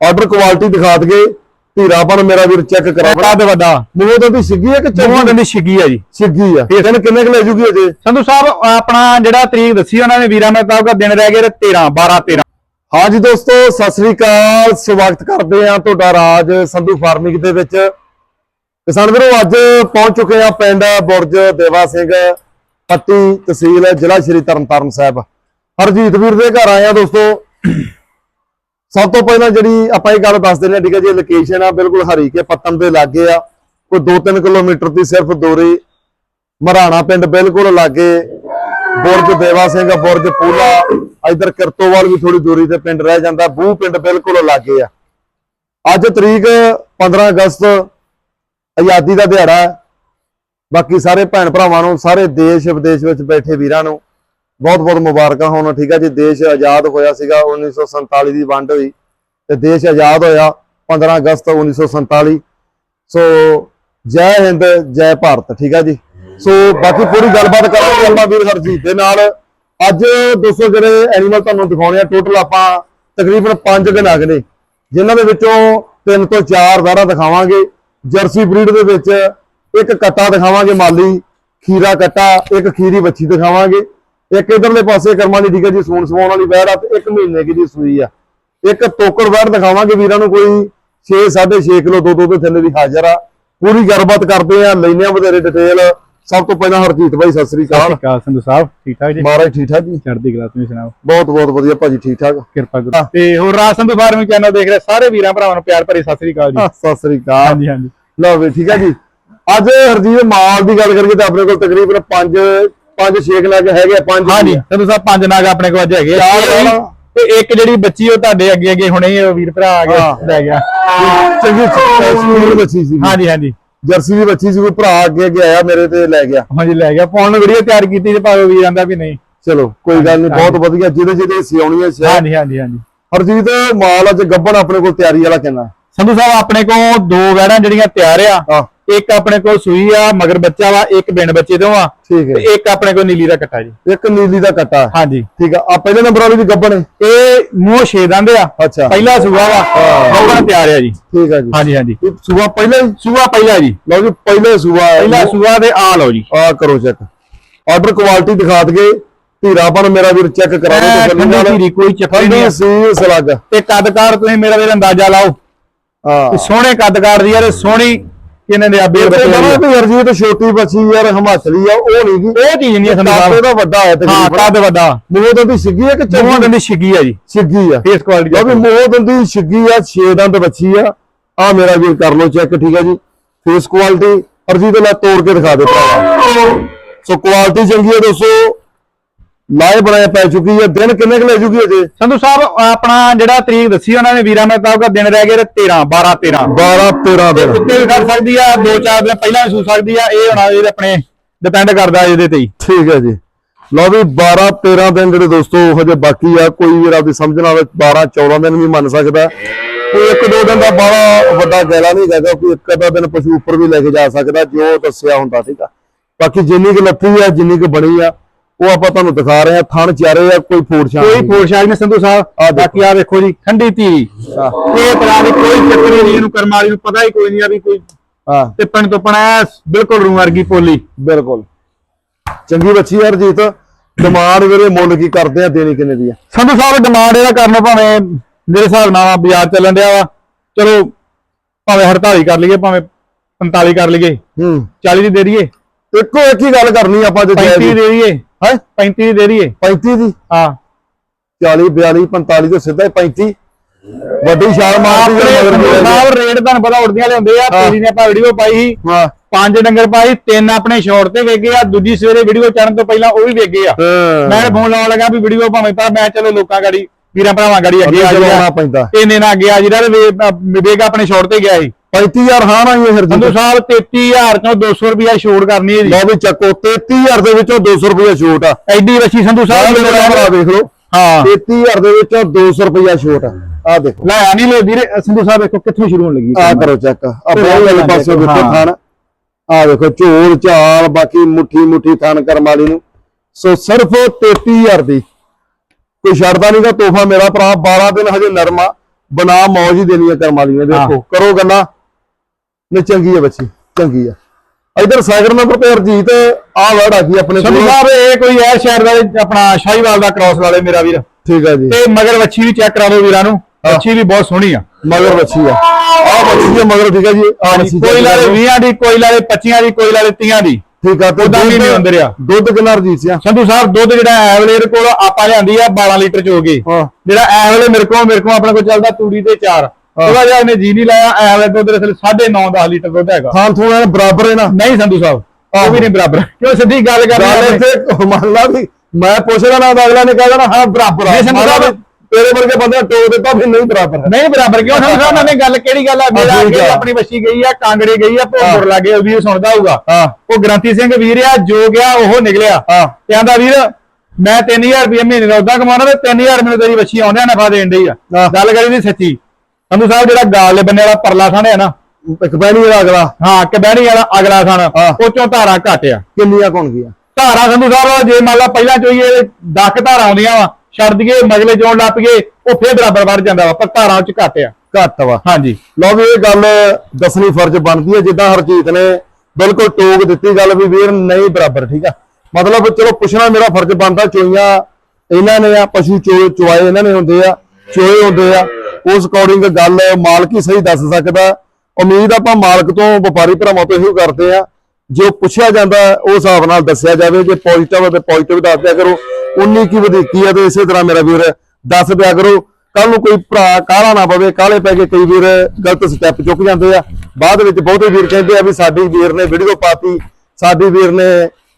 Order quality ਦਿਖਾ ਦਗੇ ਧੀਰਾਪਨ ਮੇਰਾ ਵੀਰ check ਕਰਾ ਵੱਡਾ ਤੇ ਵੱਡਾ। ਮੂੰਹ ਤੋਂ ਦੀ ਸਿੱਗੀ ਹੈ ਕਿ ਦੋਵਾਂ ਚੰਗੀ ਦਿਨ ਦੀ ਛਿੱਗੀ ਆ ਜੀ। ਸਿੱਗੀ ਆ। ਦਿਨ ਕਿੰਨੇ ਕੁ ਲੈ ਜੂਗੀ ਅਜੇ? ਸੰਧੂ ਸਾਹਿਬ ਆਪਣਾ ਜਿਹੜਾ ਤਰੀਕ ਦੱਸੀ ਉਹਨਾਂ ਨੇ ਵੀਰਾਂ ਨੇ ਤਾਂ ਦਿਨ ਰਹਿ ਗਏ 13 12 13 ਹਾਂਜੀ ਦੋਸਤੋ ਸਤਿ ਸ੍ਰੀ ਅਕਾਲ। ਸਵਾਗਤ ਕਰਦੇ ਆ ਤੁਹਾਡਾ ਰਾਜ ਸੰਧੂ ਫਾਰਮਿੰਗ ਦੇ ਵਿੱਚ। ਕਿਸਾਨ ਵੀਰੋ ਅੱਜ ਪਹੁੰਚ ਚੁੱਕੇ ਆ ਪਿੰਡ ਬੁਰਜ ਦੇਵਾ ਸਿੰਘ ਪੱਟੀ ਤਹਿਸੀਲ ਜ਼ਿਲ੍ਹਾ ਸ਼੍ਰੀ ਤਰਨਤਾਰਨ ਸਾਹਿਬ। ਹਰਜੀਤ ਵੀਰ ਦੇ ਘਰ ਆਏ ਆ ਦੋਸਤੋ। ਸਭ ਤੋਂ ਪਹਿਲਾਂ ਜਿਹੜੀ ਆਪਾਂ ਇਹ ਗੱਲ ਦੱਸ ਦਿੰਦੇ ਹਾਂ ਠੀਕ ਹੈ ਜੀ ਲੋਕੇਸ਼ਨ ਆ, ਬਿਲਕੁਲ ਹਰੀਕੇ ਪੱਤਨ ਦੇ ਲਾਗੇ ਆ। ਕੋਈ 2-3 ਕਿਲੋਮੀਟਰ ਦੀ ਸਿਰਫ ਦੂਰੀ, ਮਰਾਣਾ ਪਿੰਡ ਬਿਲਕੁਲ ਲਾਗੇ, ਬੁਰਜ ਦੇਵਾ ਸਿੰਘ, ਬੁਰਜ ਪੂਲਾ, ਇਧਰ ਕਿਰਤੋਵਾਲ ਵੀ ਥੋੜੀ ਦੂਰੀ ਤੇ ਪਿੰਡ ਰਹਿ ਜਾਂਦਾ ਬੂ ਪਿੰਡ ਬਿਲਕੁਲ ਲਾਗੇ ਆ। ਅੱਜ ਤਰੀਕ 15 ਅਗਸਤ, ਆਜ਼ਾਦੀ ਦਾ ਦਿਹਾੜਾ ਬਾਕੀ ਸਾਰੇ ਭੈਣ ਭਰਾਵਾਂ ਨੂੰ, ਸਾਰੇ ਦੇਸ਼ ਵਿਦੇਸ਼ ਵਿੱਚ ਬੈਠੇ ਵੀਰਾਂ ਨੂੰ ਬਹੁਤ ਬਹੁਤ ਮੁਬਾਰਕਾਂ ਹੋਣ, ਠੀਕ ਹੈ ਜੀ। ਦੇਸ਼ ਆਜ਼ਾਦ ਹੋਇਆ ਸੀਗਾ 1947 ਦੀ ਵੰਡ ਹੋਈ ਤੇ ਦੇਸ਼ ਆਜ਼ਾਦ ਹੋਇਆ 15 ਅਗਸਤ 1947 ਸੋ ਜੈ ਹਿੰਦ, ਜੈ ਭਾਰਤ, ਠੀਕ ਆ ਜੀ। ਸੋ ਬਾਕੀ ਪੂਰੀ ਗੱਲਬਾਤ ਕਰਾਂਗੇ ਆਪਾਂ ਵੀਰ ਹਰਜੀਤ ਦੇ ਨਾਲ। ਅੱਜ ਦੋਸਤੋ ਜਿਹੜੇ ਐਨੀਮਲ ਤੁਹਾਨੂੰ ਦਿਖਾਉਣੇ ਆ ਟੋਟਲ ਆਪਾਂ ਤਕਰੀਬਨ 5 ਦਿਨ ਨੇ, ਜਿਨ੍ਹਾਂ ਦੇ ਵਿੱਚੋਂ ਤਿੰਨ ਤੋਂ ਚਾਰ ਦਾਰਾ ਦਿਖਾਵਾਂਗੇ। ਜਰਸੀ ਬਰੀਡ ਦੇ ਵਿੱਚ ਇੱਕ ਕੱਟਾ ਦਿਖਾਵਾਂਗੇ, ਮਾਲੀ ਖੀਰਾ ਕੱਟਾ, ਇੱਕ ਖੀਰੀ ਬੱਚੀ ਦਿਖਾਵਾਂਗੇ। ਇੱਕ ਇਧਰਲੇ ਪਾਸੇ ਕਰਮਾਂ ਦੀ ਠੀਕ ਹੈ ਜੀ ਸੂਣ ਸਵਾਉਣ ਵਾਲੀ ਵੈੜ ਆ ਤੇ ਇੱਕ ਮਹੀਨੇ ਦੀ ਸੂਈ ਆ। ਇੱਕ ਤੋਕੜ ਵੈੜ ਦਿਖਾਵਾਂਗੇ ਵੀਰਾਂ ਨੂੰ ਕੋਈ 6 6.5 ਕਿਲੋ ਦੋ ਦੋ ਦੇ ਥੱਲੇ ਦੀ ਹਾਜ਼ਰ ਆ। ਪੂਰੀ ਗੱਲਬਾਤ ਕਰਦੇ ਆ ਲੈਨੇ ਆ ਵਧੇਰੇ ਡਿਟੇਲ ਸਭ ਤੋਂ ਪਹਿਲਾਂ ਹਰਜੀਤ ਭਾਈ ਸਤਿ ਸ੍ਰੀ ਅਕਾਲ। ਕਾਲ ਸੰਧੂ ਸਾਹਿਬ ਠੀਕ ਠਾਕ ਜੀ? ਮਹਾਰਾਜ ਠੀਕ ਠਾਕ ਜੀ। ਚੜ੍ਹਦੀ ਕਲਾ ਤੁਸੀਂ ਸੁਣਾਓ? ਬਹੁਤ ਬਹੁਤ ਵਧੀਆ ਭਾਜੀ ਠੀਕ ਠਾਕ। ਕਿਰਪਾ ਕਰੋ ਤੇ ਹੋਰ ਰਾਜ ਸੰਧੂ ਫਾਰਮਿੰਗ ਚੈਨਲ ਦੇਖ ਰਹੇ ਸਾਰੇ ਵੀਰਾਂ ਭਰਾਵਾਂ ਨੂੰ ਪਿਆਰ ਭਰੀ ਸਤਿ ਸ੍ਰੀ ਅਕਾਲ ਜੀ। ਸਤਿ ਸ੍ਰੀ ਅਕਾਲ। ਹਾਂਜੀ ਹਾਂਜੀ। ਲਓ ਵੀ ਠੀਕ ਹੈ ਜੀ। ਅੱਜ ਹਰਜੀਤ ਮਾਲ ਦੀ ਗੱਲ ਕਰੀਏ ਤਾਂ ਆਪਣੇ ਕੋਲ ਤਕਰੀਬਨ 5 5 6 ਲੱਗ ਹੈਗੇ ਆ, ਪੰਜ ਹਾਂਜੀ ਸੰਧੂ ਸਾਹਿਬ ਪੰਜ ਨਾਗ ਆਪਣੇ ਕੋਲ ਅੱਜ ਹੈਗੇ ਆ। ਚਾਰ ਵਾਲਾ। ਤੇ ਇੱਕ ਜਿਹੜੀ ਬੱਚੀ ਉਹ ਤੁਹਾਡੇ ਅੱਗੇ ਅੱਗੇ ਹੁਣੇ ਹੀ ਵੀਰ ਭਰਾ ਆ ਹਾਂ। ਗਏ ਲੈ ਗਿਆ। ਚੰਗੀ ਸਕੂਲ ਬੱਚੀ ਸੀ। ਹਾਂਜੀ ਹਾਂਜੀ। ਜਰਸੀ ਦੀ ਬੱਚੀ ਸੀ ਕੋਈ ਭਰਾ ਅੱਗੇ ਅੱਗੇ ਆਇਆ ਮੇਰੇ ਤੇ ਲੈ ਗਿਆ। ਹਾਂਜੀ ਲੈ ਗਿਆ। ਪਾਉਣ ਨੂੰ ਵੀਡੀਓ ਤਿਆਰ ਕੀਤੀ ਤੇ ਭਾਵੇਂ ਵੀਰ ਆਂਦਾ ਵੀ ਨਹੀਂ। ਚਲੋ ਕੋਈ ਗੱਲ ਨਹੀਂ ਬਹੁਤ ਵਧੀਆ ਜਿਹਦੇ ਜਿਹਦੇ ਸਿਆਉਣੀਆਂ ਸਿਆ ਹਾਂਜੀ ਹਾਂਜੀ ਹਾਂਜੀ। ਹਰਜੀਤ ਮਾਲ ਅੱਜ ਗੱਬਣ ਆਪਣੇ ਕੋਲ ਤਿਆਰੀ ਵਾਲਾ ਕਿੰਨਾ? ਸੰਧੂ ਸਾਹਿਬ ਆਪਣੇ ਕੋਲ ਦੋ ਵੈੜਾਂ ਜਿਹੜੀਆਂ ਤਿਆਰ ਆ। ਹਾਂ। ਇੱਕ ਆਪਣੇ ਕੋਲ ਸੂਈ ਆ ਮਗਰ ਬੱਚਾ ਵਾ ਇੱਕ ਬਿੰਡ ਬੱਚੇ ਤੋਂ ਆ ਠੀਕ ਤੇ ਹੈ ਇੱਕ ਆਪਣੇ ਕੋਲ ਨੀਲੀ ਦਾ ਕੱਟਾ ਜੀ। ਇੱਕ ਨੀਲੀ ਦਾ ਕੱਟਾ। ਹਾਂਜੀ। ਠੀਕ ਆ। ਆ ਪਹਿਲੇ ਨੰਬਰ ਵਾਲੀ ਵੀ ਗੱਬਣ ਇਹ ਮੂੰਹ ਛੇ ਦੰਦ ਆ। ਅੱਛਾ। ਪਹਿਲਾ ਸੂਆ ਵਾ ਦੋਵਾਂ ਤਿਆਰ ਆ ਜੀ। ਠੀਕ ਆ ਜੀ। ਹਾਂਜੀ ਹਾਂਜੀ। ਸੂਆ ਪਹਿਲਾਂ ਸੂਆ ਪਹਿਲਾ ਜੀ। ਲਓ ਜੀ ਪਹਿਲੇ ਸੂਆ ਪਹਿਲਾ ਸੂਆ ਤੇ ਆ ਲਓ ਜੀ। ਆ ਕਰੋ ਚੈੱਕ। ਆਰਡਰ ਕੁਆਲਿਟੀ ਦਿਖਾ ਦਗੇ ਧੀਰਾਪਨ ਮੇਰਾ ਵੀਰ ਚੈੱਕ ਕਰਾ ਤਸੱਲੀ ਠੰਡੀ ਨਾਲ ਧੀਰੀ ਕੋਈ ਚੱਕਰ ਨਹੀਂ। ਸੀ ਸਲੱਗ। ਤੇ ਕੱਦਕਾਰ ਤੁਸੀਂ ਮੇਰਾ ਵੀਰ ਅੰਦਾਜ਼ਾ ਲਾਓ? ਹਾਂ। ਤੇ ਸੋਹਣੇ ਕੱਦਕਾਰ ਦੀ ਯਾਰ ਸੋਹਣੀ ਕਿਨੇ ਦੇ ਆ ਬੇਰ ਬੱਚੇ ਬਣਾ ਦੀ ਵੀ ਹਰਜੀਤ ਛੋਟੀ ਬੱਚੀ ਯਾਰ ਹਿਮਾਚਲੀ ਆ ਉਹ ਨਹੀਂ ਗੀ। ਉਹ ਚੀਜ਼ ਨਹੀਂ ਸੰਧੂ ਕਾਪੇ ਸਾਹਿਬ ਦਾ ਵੱਡਾ ਹੈ ਹਾਂ ਤਕਰੀਬਨ ਕੱਦ ਵੱਡਾ। ਮੂੰਹ ਦੰਦੀ ਛਿੱਗੀ ਹੈ ਕਿ ਦੋਵਾਂ ਚੰਗੀ ਦਿਨ ਦੀ ਛਿੱਗੀ ਆ ਜੀ। ਛਿੱਗੀ ਆ। ਫੇਸ ਕੁਆਲਿਟੀ ਲਓ ਵੀ ਮੂੰਹ ਦੰਦੀ ਛਿੱਗੀ ਆ ਛੇ ਦੰਦ ਬੱਚੀ ਆ। ਆ ਮੇਰਾ ਵੀਰ ਕਰ ਲਓ ਚੈੱਕ ਠੀਕ ਹੈ ਜੀ। ਫੇਸ ਕੁਆਲਿਟੀ ਹਰਜੀਤ ਲੈ ਤੋੜ ਕੇ ਦਿਖਾ ਦੇ ਭਰਾਵਾ ਸੋ ਕੁਆਲਿਟੀ ਚੰਗੀ ਹੈ ਦੋਸਤੋ। ਲਾਏ ਬਣਾਏ ਪੈ ਚੁੱਕੀ ਹੈ। ਦਿਨ ਕਿੰਨੇ ਕੁ ਲੈ ਜੂਗੀ ਅਜੇ? ਸੰਧੂ ਸਾਹਿਬ ਆਪਣਾ ਜਿਹੜਾ ਤਰੀਕ ਦੱਸੀ ਉਹਨਾਂ ਨੇ ਵੀਰਾਂ ਨੇ ਤਾਂ ਉਹਦਾ ਦਿਨ ਰਹਿ ਗਏ 13 12 13 12 13 ਦਿਨ। ਕੁੱਤੇ ਵੀ ਕਰ ਸਕਦੀ ਆ ਦੋ ਚਾਰ ਦਿਨ ਪਹਿਲਾਂ ਵੀ ਸੂ ਸਕਦੀ ਆ ਇਹ ਹੁਣ ਇਹਦੇ ਆਪਣੇ ਡਿਪੈਂਡ ਕਰਦਾ ਇਹਦੇ ਤੇ ਹੀ। ਠੀਕ ਹੈ ਜੀ। ਲਓ ਵੀ 12 13 ਦਿਨ ਜਿਹੜੇ ਦੋਸਤੋ ਹਜੇ ਬਾਕੀ ਆ। ਕੋਈ ਵੀਰ ਆਪਦੀ ਸਮਝ ਨਾਲ 12 14 ਦਿਨ ਵੀ ਮੰਨ ਸਕਦਾ। ਕੋਈ ਇੱਕ ਦੋ ਦਿਨ ਦਾ ਬੜਾ ਵੱਡਾ ਗੈਲਾ ਨਹੀਂ ਹੈਗਾ ਕੋਈ ਇੱਕ ਅੱਧਾ ਦਿਨ ਪਸ਼ੂ ਉੱਪਰ ਵੀ ਲੈ ਕੇ ਜਾ ਸਕਦਾ ਜੋ ਦੱਸਿਆ ਹੁੰਦਾ ਠੀਕ ਆ ਬਾਕੀ ਜਿੰਨੀ ਕੁ ਲੱਥੀ ਆ ਜਿੰਨੀ ਕੁ ਬਣੀ ਆ ਉਹ ਆਪਾਂ ਤੁਹਾਨੂੰ ਦਿਖਾ ਰਹੇ ਆ ਥਣ ਚਾਰੇ ਆ ਕੋਈ ਫੂਡ ਛਾਂ ਕੋਈ ਫੋਰਸ਼ਾਗ ਨਹੀਂ ਸੰਧੂ ਸਾਹਿਬ। ਬਾਕੀ ਆ ਵੇਖੋ ਜੀ ਠੰਡੀ ਧੀ। ਇਹ ਤਰ੍ਹਾਂ ਦੀ ਕੋਈ ਚੱਕਰ ਨਹੀਂ ਇਹਨੂੰ ਕਰਮ ਵਾਲੀ ਨੂੰ ਪਤਾ ਹੀ ਕੋਈ ਨਹੀਂ ਆ ਵੀ ਕੋਈ ਹਾਂ। ਟਿੱਪਣ ਤੋਂ ਪਣਾ ਬਿਲਕੁਲ ਰੂ ਵਰਗੀ ਪੋਲੀ। ਬਿਲਕੁਲ। ਚੰਗੀ ਬੱਚੀ ਯਾਰ ਜੀਤ ਡਿਮਾਂਡ ਵੀਰੇ ਮੁੱਲ ਕੀ ਕਰਦੇ ਆ ਦੇਣੀ ਕਿੰਨੇ ਦੀ ਆ? ਸੰਧੂ ਸਾਹਿਬ ਡਿਮਾਂਡ ਇਹਦਾ ਕਰਨਾ ਭਾਵੇਂ ਮੇਰੇ ਹਿਸਾਬ ਨਾਲ ਬਾਜ਼ਾਰ ਚੱਲਣ ਡਿਆ ਵਾ। ਚਲੋ ਭਾਵੇਂ 48 ਕਰ ਲਈਏ ਭਾਵੇਂ 45 ਕਰ ਲਈਏ। ਹੂੰ। 40 ਦੀ ਦੇ ਦਈਏ। ਇੱਕੋ ਇੱਕ ਹੀ ਗੱਲ ਕਰਨੀ ਆਪਾਂ ਜੇ 35 ਦੀ ਦੇ ਦਈਏ। ਹੈ? 35 ਦੀ ਦੇ ਦਈਏ। 35 ਦੀ? ਹਾਂ। 40 42 45 ਤੋਂ ਸਿੱਧਾ ਹੀ 35 ਵੱਡੀ ਛਾਲ ਮਾਰਦੀ ਹੈ ਮਗਰ ਮੇਰੇ ਸਾਹਿਬ ਰੇਟ ਤੁਹਾਨੂੰ ਪਤਾ ਉੜਦੀਆਂ ਲਿਆਉਂਦੇ ਆ। ਤੇਰੀ ਨੇ ਆਪਾਂ ਵੀਡੀਓ ਪਾਈ ਸੀ। ਹਾਂ। ਪੰਜ ਡੰਗਰ ਪਾਈ ਤਿੰਨ ਆਪਣੇ ਸ਼ਾਰਟ ਤੇ ਵੇਗੇ ਆ ਦੂਜੀ ਸਵੇਰੇ ਵੀਡੀਓ ਚੜਨ ਤੋਂ ਪਹਿਲਾਂ ਉਹ ਵੀ ਵੇਗੇ ਆ। ਮੈਂ ਫੋਨ ਲਾਉਣ ਲੱਗਾ ਵੀ ਵੀਡੀਓ ਭਾਵੇਂ ਪਰ ਮੈਂ ਚਲੋ ਲੋਕਾਂ ਗਾੜੀ ਵੀਰਾਂ ਭਰਾਵਾਂ ਗਾੜੀ ਅੱਗੇ ਆ ਗਿਆ ਪੈਂਦਾ। ਇਹਨੇ ਨਾ ਅੱਗੇ ਆ ਜਿਹੜਾ ਵੇਗਾ ਆਪਣੇ ਸ਼ਾਰਟ ਤੇ ਗਿਆ ਸੀ। 35000 ਹਾਂ ਨਾ ਇਹ ਸੰਧੂ ਹਰਜੀਤ ਸਾਹਿਬ 33000 ਚੋਂ 200 ਰੁਪਿਆ ਛੋੜ ਕਰਨੀ ਹੈ ਜੀ। ਲਓ ਵੀ ਚੱਕੋ 33000 ਦੇ ਵਿੱਚੋਂ 200 ਰੁਪਏ ਛੋਟ ਆ। ਐਡੀ ਵੱਛੀ ਸੰਧੂ ਸਾਹਿਬ ਮੇਰਾ ਭਰਾ ਵੇਖ ਲਓ। ਹਾਂ। 33000 ਦੇ ਵਿੱਚੋਂ 200 ਰੁਪਏ ਛੋਟ ਆ। ਆਹ ਦੇਖੋ। ਲੈ ਆ ਨਹੀਂ ਲੋ ਵੀਰੇ ਸੰਧੂ ਸਾਹਿਬ ਦੇਖੋ ਕਿੱਥੋਂ ਸ਼ੁਰੂ ਹੋਣ ਲੱਗੀ। ਆ ਕਰੋ ਚੈੱਕ ਆ ਬਹੁਤ ਵਾਲੇ ਪਾਸੇ ਹਾਂ। ਥਣ। ਆ ਦੇਖੋ ਝੋਲ ਝਾਲ ਬਾਕੀ ਮੁੱਠੀ ਮੁੱਠੀ ਥਣ ਕਰਮ ਵਾਲੀ ਨੂੰ। ਸੋ ਸਿਰਫ 33000 ਦੀ। ਕੋਈ ਛੱਡਦਾ ਨਹੀਂਗਾ ਤੋਹਫਾ ਮੇਰਾ ਭਰਾ 12 ਦਿਨ ਹਜੇ ਨਰਮਾ ਬਣਾ ਮੌਜ ਹੀ ਦੇਣੀ ਆ ਕਰਮ ਵਾਲੀ ਨੇ ਦੇਖੋ। ਕਰੋ ਗੱਲਾਂ। ਨੇ ਚੰਗੀ ਆ ਬੱਚੀ ਚੰਗੀ ਆ। ਇਧਰ ਸਾਗਰ ਨੰਬਰ ਤੇ ਹਰਜੀਤ ਆ ਵਰਡ ਆ ਗਈ ਆਪਣੇ ਕੋਲ। ਸਾਹਿਬ ਇਹ ਕੋਈ ਐ ਸ਼ਹਿਰ ਦਾ ਆਪਣਾ ਸ਼ਾਹੀਵਾਲ ਦਾ ਕ੍ਰਾਸ ਵਾਲੇ ਮੇਰਾ ਵੀਰ। ਠੀਕ ਆ ਜੀ। ਤੇ ਮਗਰ ਵੱਛੀ ਵੀ ਚੈੱਕ ਕਰਾ ਦਿਓ ਵੀਰਾਂ ਨੂੰ ਵੱਛੀ ਵੀ ਬਹੁਤ ਸੋਹਣੀ ਆ। ਮਗਰ ਬੱਚੀ ਆ। ਆ ਬੱਚੀ ਆ ਮਗਰ ਠੀਕ ਆ ਜੀ ਆ ਬੱਚੀ ਕੋਈ ਲਾਲੇ 20 ਦੀ ਕੋਈ ਲਾਲੇ 25 ਦੀ ਕੋਈ ਲਾਲੇ 30 ਦੀ। ਠੀਕ ਆ ਤੇ ਦੁੱਧ- ਨਹੀਂ ਅੰਦਰ ਆ। ਦੁੱਧ ਕਿੰਨਾ ਹਰਜੀਤ ਸਿਆ? ਸੰਧੂ ਸਾਹਿਬ ਦੁੱਧ ਜਿਹੜਾ ਐਵਲੇਰ ਕੋਲ ਆਪਾਂ ਲਿਆਂਦੀ ਆ 12 ਲੀਟਰ ਚ ਹੋ ਗਈ। ਹਾਂ। ਜਿਹੜਾ ਐਵਲੇ ਮੇਰੇ ਕੋਲ ਮੇਰੇ ਕੋਲ ਆਪਣੇ ਕੋਲ ਚੱਲਦਾ ਤੂੜੀ ਤੇ 4 ਉਹਦਾ ਜਿਹਾ ਇਹਨੇ ਜੀ ਨਹੀਂ ਲਾਇਆ ਦੇ ਥੱਲੇ 9.5 10 ਲੀਟਰ ਦੁੱਧ ਹੈਗਾ। ਥੋੜਾ ਬਰਾਬਰ ਹੈ ਨਾ। ਨਹੀਂ ਸੰਧੂ ਸਾਹਿਬ ਉਹ ਵੀ ਨਹੀਂ ਬਰਾਬਰ। ਕਿਉਂ ਸਿੱਧੀ ਗੱਲ ਗੱਲ ਕਰਦੇ ਇੱਥੇ ਮੰਨ ਲਾ ਵੀ ਮੈਂ ਪੁੱਛਦਾ ਨਾ ਤਾਂ ਅਗਲਾ ਨੇ ਕਹਿ ਦੇਣਾ ਹਾਂ ਬਰਾਬਰ ਆ। ਨਹੀਂ ਸੰਧੂ ਸਾਹਿਬ, ਮਤਲਬ ਤੇਰੇ ਵਰਗੇ ਬੰਦੇ ਟੋਕ ਦਿੱਤਾ ਵੀ ਨਹੀਂ ਬਰਾਬਰ ਹੈ। ਨਹੀਂ ਬਰਾਬਰ ਕਿਉਂ ਸੰਧੂ ਸਾਹਿਬ? ਨੇ ਗੱਲ ਕਿਹੜੀ ਗੱਲ ਆ? ਮੇਰਾ ਠੀਕ ਅੱਗੇ ਆ। ਆਪਣੀ ਬੱਚੀ ਗਈ ਆ ਕਾਂਗੜੇ ਗਈ ਆ ਭੋਗਪੁਰ ਲਾਗੇ ਉਹ ਸੁਣਦਾ ਹੋਊਗਾ। ਉਹ ਗ੍ਰੰਥੀ ਸਿੰਘ ਵੀਰ ਆ ਜੋ ਗਿਆ ਉਹ ਨਿਕਲਿਆ। ਤੇ ਆਂਦਾ ਵੀਰ ਮੈਂ 3000 ਰੁਪਏ ਮਹੀਨੇ ਦਾ ਉਦਾਂ ਕਮਾਉਣਾ ਤੇ 3000 ਮੈਨੂੰ ਤੇਰੀ ਬੱਚੀ ਆਉਂਦਿਆਂ ਨਫਾ ਦੇਣ ਡਈ ਆ। ਗੱਲ ਕਰੀ ਦੀ ਸੱਚੀ। ਸੰਧੂ ਸਾਹਿਬ ਜਿਹੜਾ ਗਾਲੇ ਬੰਨੇ ਵਾਲਾ ਪਰਲਾ ਥਾਣੇ ਆ ਨਾ ਇੱਕ ਪੈਣੀ ਜਿਹੜਾ ਅਗਲਾ। ਹਾਂ ਕਬੈਣੀ ਵਾਲਾ ਅਗਲਾ ਥਾਣ ਹਾਂ। ਉਹ ਚੋਂ ਧਾਰਾ ਘੱਟ ਆ। ਕਿੰਨੀਆਂ ਕੌਣ ਗਿਆ ਧਾਰਾ ਸੰਧੂ ਸਾਹਿਬ ਜੇ ਮੰਨ ਲਾ ਪਹਿਲਾਂ ਚੋਈਏ 10 ਧਾਰਾ ਆਉਂਦੀਆਂ ਵਾ ਛੱਡ ਦਈਏ ਮਗਲੇ ਚੋਂ ਲੱਪ ਗਏ ਉਹ ਫੇਰ ਬਰਾਬਰ ਵੜ ਜਾਂਦਾ ਵਾ ਪਰ ਧਾਰਾਂ ਚ ਘੱਟ ਆ। ਘੱਟ ਵਾ। ਹਾਂਜੀ। ਲਓ ਵੀ ਇਹ ਗੱਲ ਦੱਸਣੀ ਫਰਜ਼ ਬਣਦੀ ਹੈ ਜਿੱਦਾਂ ਹਰਜੀਤ ਨੇ ਬਿਲਕੁਲ ਟੋਕ ਦਿੱਤੀ ਗੱਲ ਵੀ ਵੀਰ ਨਹੀਂ ਬਰਾਬਰ ਠੀਕ ਆ? ਮਤਲਬ ਚਲੋ ਪੁੱਛਣਾ ਮੇਰਾ ਫਰਜ਼ ਬਣਦਾ ਚੋਈਆਂ ਇਹਨਾਂ ਨੇ ਆ ਪਸ਼ੂ ਚੋ ਚੁਆਏ ਇਹਨਾਂ ਨੇ ਹੁੰਦੇ ਆ ਚੋਏ ਹੁੰਦੇ ਆ। ਉਸ ਅਕੋਰਡਿੰਗ ਗੱਲ ਮਾਲਕ ਹੀ ਸਹੀ ਦੱਸ ਸਕਦਾ। ਉਮੀਦ ਆਪਾਂ ਮਾਲਕ ਤੋਂ ਵਪਾਰੀ ਭਰਾਵਾਂ ਤੋਂ ਇਹੋ ਕਰਦੇ ਆ ਜੋ ਪੁੱਛਿਆ ਜਾਂਦਾ ਉਸ ਹਿਸਾਬ ਨਾਲ ਦੱਸਿਆ ਜਾਵੇ। ਜੇ ਪੋਜ਼ਿਟਿਵ ਹੈ ਤੇ ਪੋਜ਼ਿਟਿਵ ਦੱਸ ਦਿਆ ਕਰੋ। ਉਨੀ ਕੀ ਵਧੀਕੀ ਹੈ ਤੇ ਇਸੇ ਤਰ੍ਹਾਂ ਮੇਰਾ ਵੀਰ ਦੱਸ ਦਿਆ ਕਰੋ। ਕੱਲ ਨੂੰ ਕੋਈ ਭਰਾ ਕਾਹਲਾ ਨਾ ਪਵੇ, ਕਾਹਲੇ ਪੈ ਕੇ ਕਈ ਵੀਰ ਗਲਤ ਸਟੈਪ ਚੁੱਕ ਜਾਂਦੇ ਆ। ਬਾਅਦ ਵਿੱਚ ਬਹੁਤੇ ਵੀਰ ਕਹਿੰਦੇ ਆ ਵੀ ਸਾਡੀ ਵੀਰ ਨੇ ਵੀਡੀਓ ਪਾਤੀ, ਸਾਡੀ ਵੀਰ ਨੇ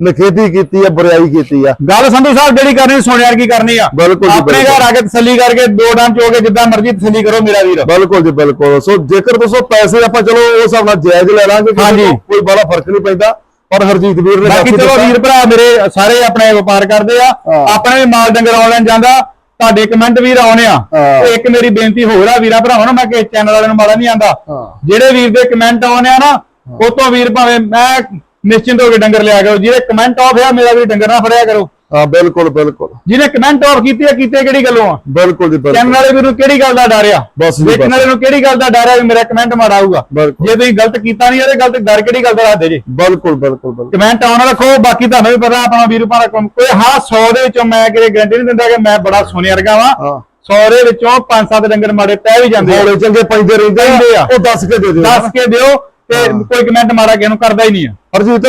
ਨਖੇਦੀ ਕੀਤੀ ਆ ਬੁਰਾਈ ਕੀਤੀ ਆ ਗੱਲ ਸੰਧੂ ਸਾਹਿਬ ਜਿਹੜੀ ਕਰਨੀ ਸੋਨਿਆਰ ਕੀ ਕਰਨੀ ਆ ਬਿਲਕੁਲ ਜੀ, ਆਪਣੇ ਬਿਲਕੁਲ। ਘਰ ਆ ਕੇ ਤਸੱਲੀ ਕਰਕੇ ਦੋ ਟਾਈਮ ਚੋ ਕੇ ਜਿੱਦਾਂ ਮਰਜ਼ੀ ਤਸੱਲੀ ਕਰੋ ਮੇਰਾ ਵੀਰ ਬਿਲਕੁਲ ਜੀ ਬਿਲਕੁਲ ਸੋ ਜੇਕਰ ਦੋਸਤੋ ਪੈਸੇ ਆਪਾਂ ਚਲੋ ਉਸ ਹਿਸਾਬ ਨਾਲ ਜਾਇਜ਼ ਲੈ ਲਾਂਗੇ ਕਿਸੇ ਹਾਂਜੀ। ਕੋਈ ਬੜਾ ਫ਼ਰਕ ਨਹੀਂ ਪੈਂਦਾ ਪਰ ਹਰਜੀਤ ਵੀਰ ਨੇ ਬਾਕੀ ਹੀ ਚਲੋ ਦਿੱਤਾ। ਵੀਰ ਭਰਾ ਮੇਰੇ ਸਾਰੇ ਆਪਣੇ ਵਪਾਰ ਕਰਦੇ ਆ ਹਾਂ। ਆਪਣੇ ਵੀ ਮਾਲ ਡੰਗਰ ਆਨਲਾਈਨ ਜਾਂਦਾ ਤੁਹਾਡੇ ਕਮੈਂਟ ਵੀਰ ਆਉਣੇ ਆ ਹਾਂ। ਤੇ ਇੱਕ ਮੇਰੀ ਬੇਨਤੀ ਹੋਰ ਆ ਵੀਰਾਂ ਭਰਾਵਾਂ ਨੂੰ ਮੈਂ ਕਿ ਚੈਨਲ ਵਾਲਿਆਂ ਨੂੰ ਮਾੜਾ ਨਹੀਂ ਆਂਦਾ ਹਾਂ। ਜਿਹੜੇ ਵੀਰ ਦੇ ਕਮੈਂਟ ਆਉਣੇ ਆ ਨਾ ਉਹ ਤੋਂ ਵੀਰ ਭਾਵੇਂ ਮੈਂ ਨਿਸ਼ਚਿੰਤ ਹੋ ਕੇ ਡੰਗਰ ਲਿਆ ਕਰੋ ਜਿਹਦੇ ਕਮੈਂਟ ਆਫ ਆ ਮੇਰਾ ਵੀ ਡੰਗਰ ਨਾ ਫੜਿਆ ਕਰੋ। ਹਾਂ ਬਿਲਕੁਲ ਬਿਲਕੁਲ। ਜਿਹਨੇ ਕਮੈਂਟ ਆਫ ਕੀਤੇ ਆ ਕੀਤੇ ਕਿਹੜੀ ਗੱਲੋਂ ਆ? ਬਿਲਕੁਲ ਜੀ ਚੈਨਲ ਬਿਲਕੁਲ ਵਾਲੇ ਵੀਰ ਨੂੰ ਕਿਹੜੀ ਗੱਲ ਦਾ ਡਰ ਆ? ਬਸ ਜੀ, ਵੇਖਣ ਬਸ। ਵਾਲੇ ਨੂੰ ਕਿਹੜੀ ਗੱਲ ਦਾ ਡਰ ਆ ਵੀ ਮੇਰਾ ਕਮੈਂਟ ਮਾੜਾ ਆਊਗਾ? ਬਿਲਕੁਲ। ਜੇ ਤੁਸੀਂ ਗਲਤ ਕੀਤਾ ਨਹੀਂ ਉਹਦੇ ਗਲਤ ਡਰ ਕਿਹੜੀ ਗੱਲ ਦਾ ਰੱਖਦੇ ਜੇ? ਬਿਲਕੁਲ ਬਿਲਕੁਲ ਬਿਲਕੁਲ। ਕਮੈਂਟ ਆਉਣ ਰੱਖੋ ਬਾਕੀ ਤੁਹਾਨੂੰ ਵੀ ਪਤਾ ਆਪਣਾ ਵੀਰ ਭਾਰਾ ਕੰਮ ਕੋਈ ਹਾਂ 100 ਦੇ ਵਿੱਚੋਂ ਮੈਂ ਕਿਤੇ ਗਰੰਟੀ ਨਹੀਂ ਦਿੰਦਾ ਕਿ ਮੈਂ ਬੜਾ ਸੋਨੇ ਵਰਗਾ ਵਾਂ। ਹਾਂ। 100 ਦੇ ਵਿੱਚੋਂ 5-7 ਡੰਗਰ ਮਾੜੇ ਪੈ ਵੀ ਜਾਂਦੇ ਆ। ਬੋਲੇ ਚੰਗੇ ਪੈਂਦੇ ਰਹਿੰਦੇ ਪੈਂਦੇ ਆ। ਉਹ ਦੱਸ ਕੇ ਦੇ ਦਿਓ। ਦੱਸ ਕੇ ਦਿਓ। ਤੇ ਕੋਈ ਕਮੈਂਟ ਮਾੜਾ ਕਿਸੇ ਨੂੰ ਕਰਦਾ ਹੀ ਨਹੀਂ ਆ। ਹਰਜੀਤ